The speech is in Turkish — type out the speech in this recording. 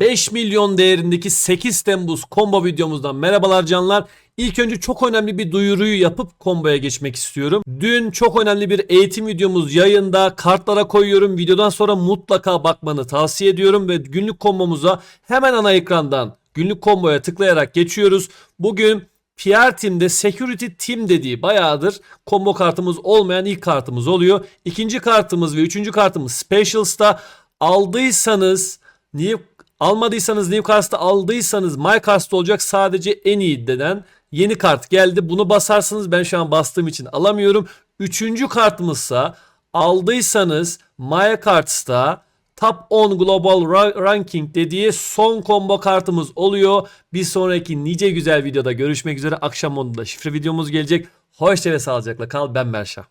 5 milyon değerindeki 8 Temmuz combo videomuzdan merhabalar canlar. İlk önce çok önemli bir duyuruyu yapıp komboya geçmek istiyorum. Dün çok önemli bir eğitim videomuz yayında. Kartlara koyuyorum. Videodan sonra mutlaka bakmanı tavsiye ediyorum ve günlük kombomuza hemen ana ekrandan günlük komboya tıklayarak geçiyoruz. Bugün PR Team'de Security Team dediği bayağıdır combo kartımız olmayan ilk kartımız oluyor. İkinci kartımız ve üçüncü kartımız Specials'ta aldıysanız New almadıysanız Newcast'ta aldıysanız MyCast'ta olacak sadece en iyi denen yeni kart geldi. Bunu basarsınız ben şu an bastığım için alamıyorum. Üçüncü kartımızsa aldıysanız MyCards'ta Top 10 Global Ra- Ranking dediği son combo kartımız oluyor. Bir sonraki nice güzel videoda görüşmek üzere. Akşam 10'da şifre videomuz gelecek. Hoşça ve sağlıcakla kal. Ben Merşah.